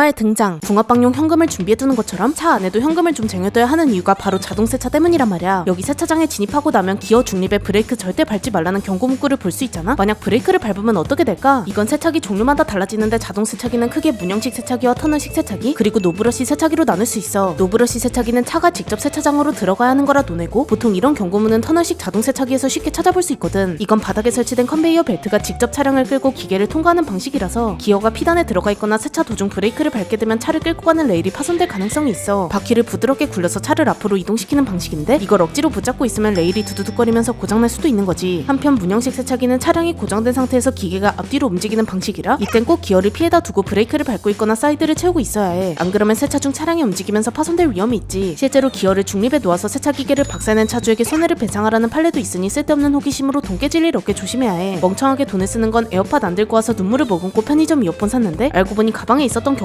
얼마의 등장, 붕어빵용 현금을 준비해두는 것처럼 차 안에도 현금을 좀 쟁여둬야 하는 이유가 바로 자동 세차 때문이란 말이야. 여기 세차장에 진입하고 나면 기어 중립에 브레이크 절대 밟지 말라는 경고 문구를 볼 수 있잖아. 만약 브레이크를 밟으면 어떻게 될까? 이건 세차기 종류마다 달라지는데 자동 세차기는 크게 문형식 세차기와 터널식 세차기 그리고 노브러시 세차기로 나눌 수 있어. 노브러시 세차기는 차가 직접 세차장으로 들어가야 하는 거라 논외고 보통 이런 경고문은 터널식 자동 세차기에서 쉽게 찾아볼 수 있거든. 이건 바닥에 설치된 컨베이어 벨트가 직접 차량을 끌고 기계를 통과하는 방식이라서 기어가 피단에 들어가 있거나 세차 도중 브레이크 를 밟게 되면 차를 끌고 가는 레일이 파손될 가능성이 있어. 바퀴를 부드럽게 굴려서 차를 앞으로 이동시키는 방식인데 이걸 억지로 붙잡고 있으면 레일이 두두둑거리면서 고장날 수도 있는 거지. 한편 문형식 세차기는 차량이 고정된 상태에서 기계가 앞뒤로 움직이는 방식이라 이땐 꼭 기어를 피해다 두고 브레이크를 밟고 있거나 사이드를 채우고 있어야 해. 안 그러면 세차 중 차량이 움직이면서 파손될 위험이 있지. 실제로 기어를 중립에 놓아서 세차 기계를 박살낸 차주에게 손해를 배상하라는 판례도 있으니 쓸데없는 호기심으로 돈 깨질 일 없게 조심해야 해. 멍청하게 돈을 쓰는 건 에어팟 안 들고 와서 눈물을 머금고 편의점 이어폰 샀는데 알고 보니 가방에 있었던 경우면